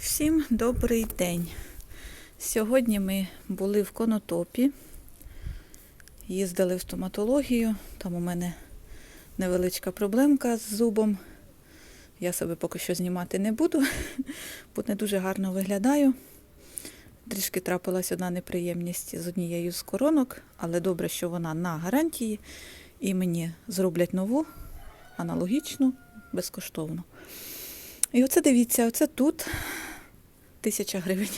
Всім добрий день. Сьогодні ми були в Конотопі, їздили в стоматологію. Там у мене невеличка проблемка з зубом. Я себе поки що знімати не буду, бо не дуже гарно виглядаю. Трішки трапилась одна неприємність з однією з коронок, але добре, що вона на гарантії, і мені зроблять нову, аналогічну, безкоштовно. І оце дивіться, оце тут тисяча гривень.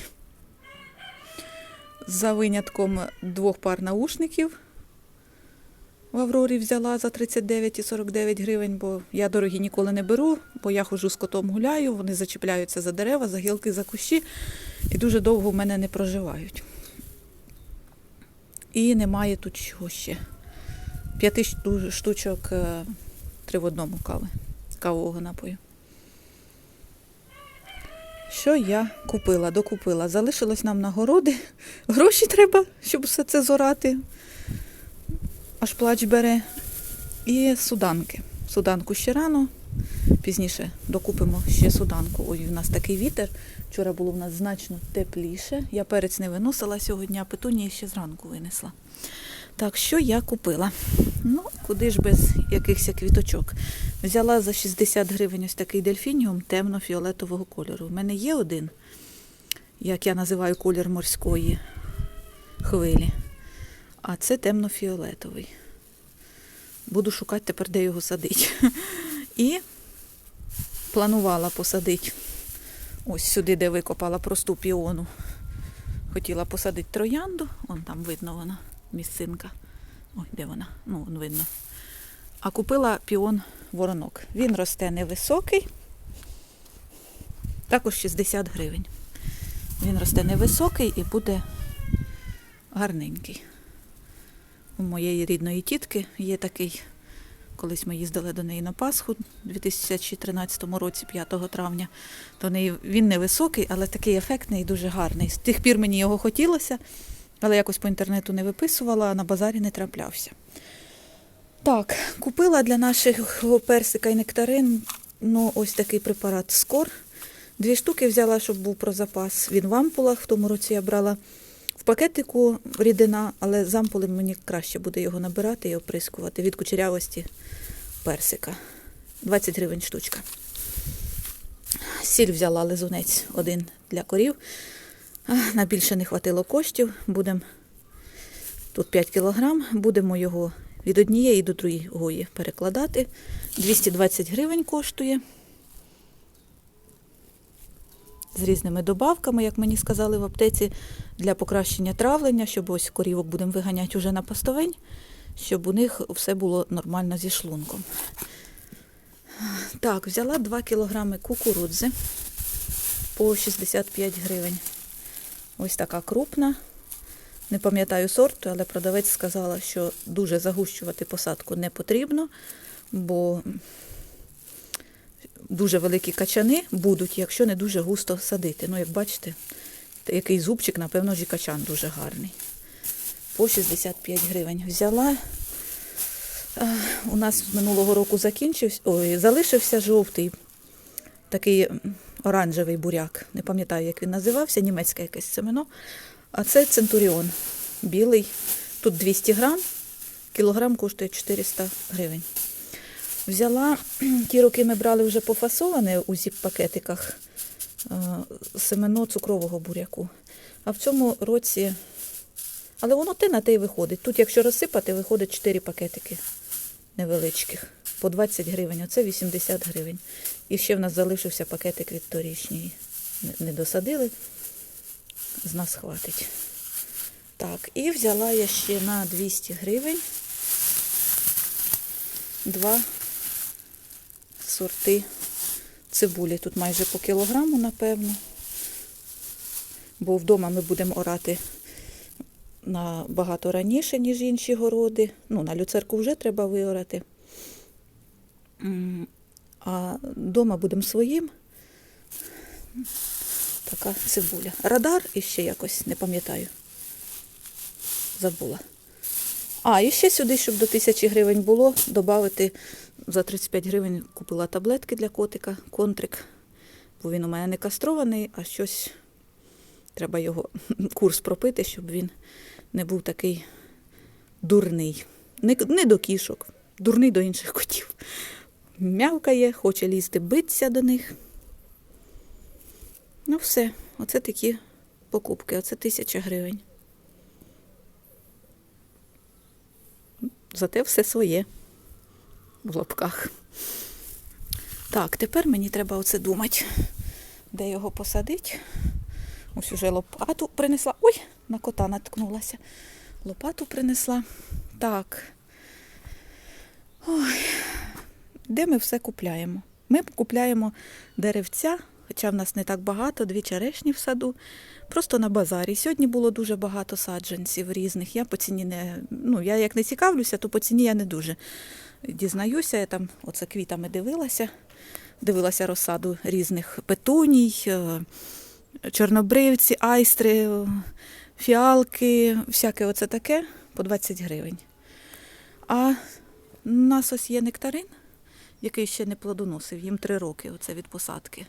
За винятком двох пар наушників в Аврорі взяла за 39 і 49 гривень, бо я дорогі ніколи не беру, бо я ходжу з котом гуляю, вони зачіпляються за дерева, за гілки, за кущі і дуже довго в мене не проживають. І немає тут чого ще. П'яти штучок е, три в одному кави, кавового напою. Що я купила, докупила? Залишилось нам на городи. Гроші треба, щоб все це зорати. Аж плач бере. І суданки. Суданку ще рано. Пізніше докупимо ще суданку. Ой, у нас такий вітер. Вчора було в нас значно тепліше. Я перець не виносила сьогодні, а петунії ще зранку винесла. Так, що я купила? Ну, куди ж без якихось квіточок. Взяла за 60 гривень ось такий дельфініум темно-фіолетового кольору. У мене є один, як я називаю колір морської хвилі. А це темно-фіолетовий. Буду шукати тепер, де його садити. І планувала посадити ось сюди, де викопала просту піону. Хотіла посадити троянду, вон там видно вона, місцинка. Ой, де вона? Ну, видно. А купила піон воронок. Він росте невисокий, також 60 гривень. Він росте невисокий і буде гарненький. У моєї рідної тітки є такий, колись ми їздили до неї на Пасху у 2013 році, 5 травня. То він невисокий, але такий ефектний і дуже гарний. З тих пір мені його хотілося, але якось по інтернету не виписувала, а на базарі не траплявся. Так, купила для нашого персика і нектарин ну, ось такий препарат Скор. Дві штуки взяла, щоб був про запас. Він в ампулах. В тому році я брала в пакетику рідина, але з ампули мені краще буде його набирати і оприскувати від кучерявості персика. 20 гривень штучка. Сіль взяла лизунець один для корів. На більше не хватило коштів. Будемо тут 5 кілограм. Будемо його від однієї до другої перекладати. 220 гривень коштує. З різними добавками, як мені сказали в аптеці, для покращення травлення, щоб ось корівок будемо виганяти вже на пастовень, щоб у них все було нормально зі шлунком. Так, взяла 2 кілограми кукурудзи по 65 гривень. Ось така крупна. Не пам'ятаю сорту, але продавець сказала, що дуже загущувати посадку не потрібно, бо дуже великі качани будуть, якщо не дуже густо садити. Ну, як бачите, який зубчик, напевно, ж качан дуже гарний. По 65 гривень взяла. У нас минулого року закінчився, ой, залишився жовтий, такий оранжевий буряк. Не пам'ятаю, як він називався, німецьке якесь семено. А це центуріон білий. Тут 200 грам, кілограм коштує 400 гривень. Взяла ті роки ми брали вже пофасоване у зіп-пакетиках е, семено цукрового буряку. А в цьому році, але воно те на те й виходить. Тут, якщо розсипати, виходить 4 пакетики невеличких по 20 гривень, оце 80 гривень. І ще в нас залишився пакетик від торішньої. Не- Не досадили, з нас хватить. Так, і взяла я ще на 200 гривень два сорти цибулі. Тут майже по кілограму, напевно. Бо вдома ми будемо орати набагато раніше, ніж інші городи. Ну, на люцерку вже треба виорати. А вдома будемо своїм. Така цибуля. Радар і ще якось, не пам'ятаю. Забула. А, і ще сюди, щоб до тисячі гривень було, додати за 35 гривень купила таблетки для котика, контрик Бо він у мене не кастрований, а щось треба його курс пропити, щоб він не був такий дурний. Не, не до кішок, дурний до інших котів. Мявкає, хоче лізти, битися до них. Ну, все, оце такі покупки, оце тисяча гривень. Зате все своє в лапках. Так, тепер мені треба оце думати, де його посадити. Ось уже лопату принесла. Ой, на кота наткнулася. Лопату принесла. Так. Ой. Де ми все купляємо? Ми купляємо деревця, хоча в нас не так багато, дві черешні в саду. Просто на базарі. Сьогодні було дуже багато саджанців різних. Я по ціні не. Ну, я як не цікавлюся, то по ціні я не дуже дізнаюся. Я там оце квітами дивилася, дивилася розсаду різних петуній, е, чорнобривці, айстри, е, фіалки, всяке оце таке по 20 гривень. А у нас ось є нектарин, який ще не плодоносив, їм три роки оце від посадки.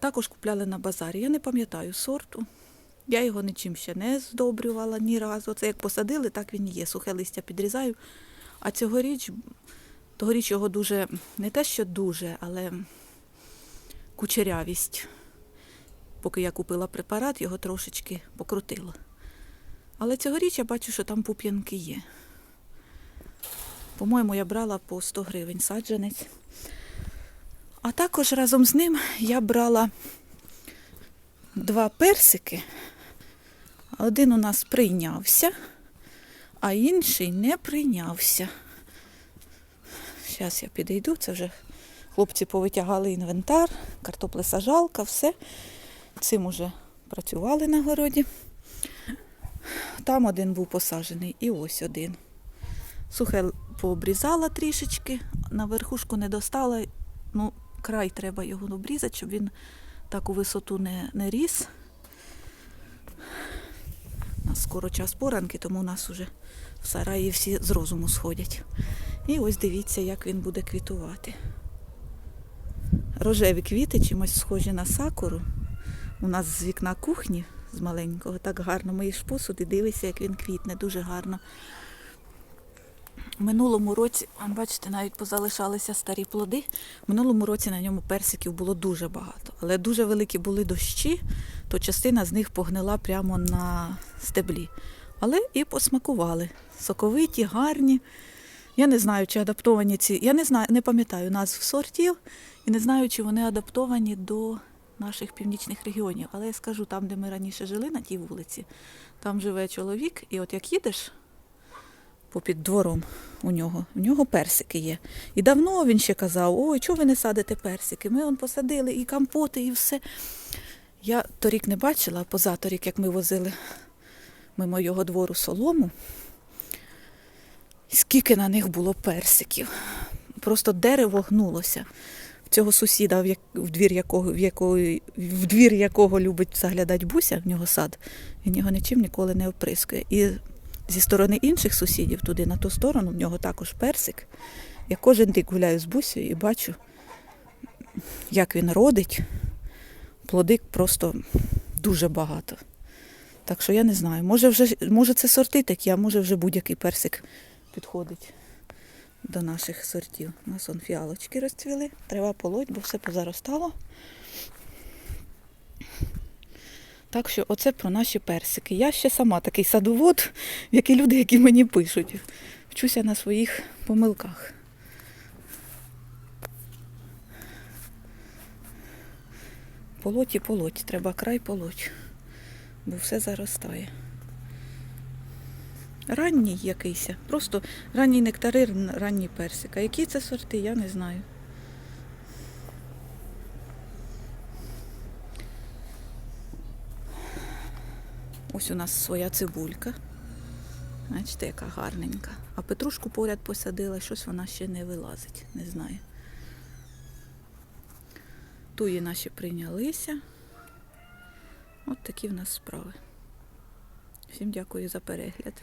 Також купляли на базарі. Я не пам'ятаю сорту. Я його нічим ще не здобрювала ні разу. Це як посадили, так він і є. Сухе листя підрізаю. А цьогоріч, тогоріч його дуже, не те, що дуже, але кучерявість. Поки я купила препарат, його трошечки покрутила. Але цьогоріч я бачу, що там пуп'янки є. По-моєму, я брала по 100 гривень саджанець. А також разом з ним я брала два персики. Один у нас прийнявся, а інший не прийнявся. Зараз я підійду, це вже хлопці повитягали інвентар, картоплесажалка, все. Цим уже працювали на городі. Там один був посаджений і ось один. Сухе пообрізала трішечки, на верхушку не достала. Ну, край треба його обрізати, щоб він так у висоту не, не ріс. У нас скоро час поранки, тому у нас вже в сараї всі з розуму сходять. І ось дивіться, як він буде квітувати. Рожеві квіти чимось схожі на сакуру. У нас з вікна кухні з маленького так гарно миєш посуд і дивишся, як він квітне, дуже гарно. Минулому році, бачите, навіть позалишалися старі плоди. Минулому році на ньому персиків було дуже багато. Але дуже великі були дощі, то частина з них погнила прямо на стеблі. Але і посмакували. Соковиті, гарні. Я не знаю, чи адаптовані ці. Я не знаю, не пам'ятаю назв сортів і не знаю, чи вони адаптовані до наших північних регіонів. Але я скажу, там, де ми раніше жили, на тій вулиці, там живе чоловік, і от як їдеш попід двором у нього. У нього персики є. І давно він ще казав: ой, чого ви не садите персики? Ми он посадили і компоти, і все. Я торік не бачила, позаторік, як ми возили мимо його двору солому. Скільки на них було персиків. Просто дерево гнулося. В цього сусіда, в, двір якого, в, якої, в двір якого любить заглядати буся, в нього сад, він його нічим ніколи не оприскує. І зі сторони інших сусідів туди, на ту сторону, в нього також персик. Я кожен рік гуляю з бусею і бачу, як він родить. Плоди просто дуже багато. Так що я не знаю. Може, вже, може це сорти такі, а може вже будь-який персик підходить до наших сортів. У нас он фіалочки розцвіли. Треба полоть, бо все позаростало. Так що оце про наші персики. Я ще сама такий садовод, як і люди, які мені пишуть. Вчуся на своїх помилках. Полоть і полоть, треба край полоть, бо все заростає. Ранній якийсь, просто ранній нектарин, ранній персик. А які це сорти, я не знаю. Ось у нас своя цибулька. Бачите, яка гарненька. А петрушку поряд посадила, щось вона ще не вилазить, не знаю. Туї наші прийнялися. От такі в нас справи. Всім дякую за перегляд.